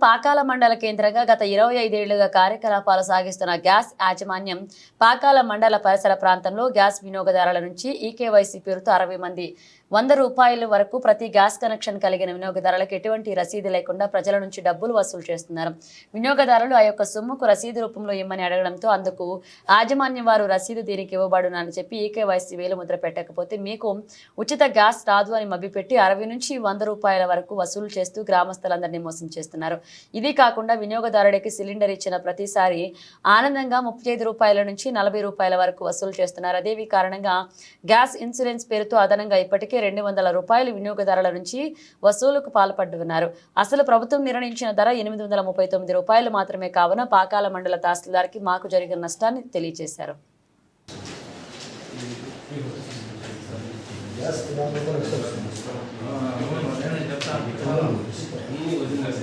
పాకాల మండల కేంద్రంగా గత ఇరవై ఐదేళ్ళుగా కార్యకలాపాలు సాగిస్తున్న గ్యాస్ యాజమాన్యం పాకాల మండల పరిసర ప్రాంతంలో గ్యాస్ వినియోగదారుల నుంచి ఈకేవైసీ పేరుతో అరవై మంది వంద రూపాయల వరకు ప్రతి గ్యాస్ కనెక్షన్ కలిగిన వినియోగదారులకు ఎటువంటి రసీదు లేకుండా ప్రజల నుంచి డబ్బులు వసూలు చేస్తున్నారు. వినియోగదారులు ఆ యొక్క సొమ్ముకు రసీదు రూపంలో ఇమ్మని అడగడంతో అందుకు యాజమాన్యం వారు రసీదు దీనికి ఇవ్వబడునని చెప్పి ఈకేవైసీ వేలుముద్ర పెట్టకపోతే మీకు ఉచిత గ్యాస్ రాదు అని మభ్యపెట్టి అరవై నుంచి వంద రూపాయల వరకు వసూలు చేస్తూ గ్రామస్తులందరినీ మోసం చేస్తున్నారు. ఇది కాకుండా వినియోగదారుడికి సిలిండర్ ఇచ్చిన ప్రతిసారి ఆనందంగా ముప్పై ఐదు రూపాయల నుంచి నలభై రూపాయల వరకు వసూలు చేస్తున్నారు. అదే కారణంగా గ్యాస్ ఇన్సూరెన్స్ పేరుతో అదనంగా ఇప్పటికే రెండు వందల రూపాయలు వినియోగదారుల నుంచి వసూలుకు పాల్పడుతున్నారు. అసలు ప్రభుత్వం నిర్ణయించిన ధర ఎనిమిది వందల ముప్పై తొమ్మిది రూపాయలు మాత్రమే కావున పాకాల మండల తహసీల్దార్కి మాకు జరిగిన నష్టాన్ని తెలియజేశారు.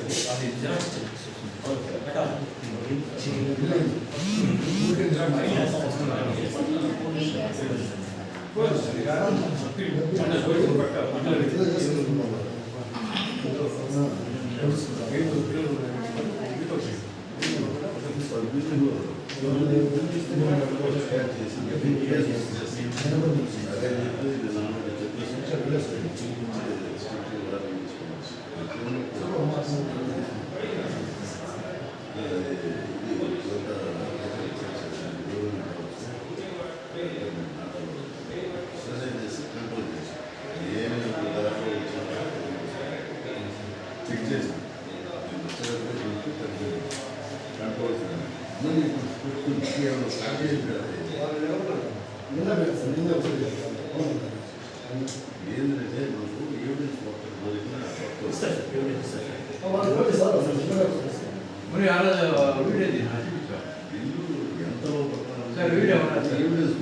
Check Gracias. మరి ఇప్పుడు ఏంటంటే మాకు ఎవిడెన్స్ మొత్తం దొరికిన మరి ఆ రోజు వీడియో తీసి ఎవిడెన్స్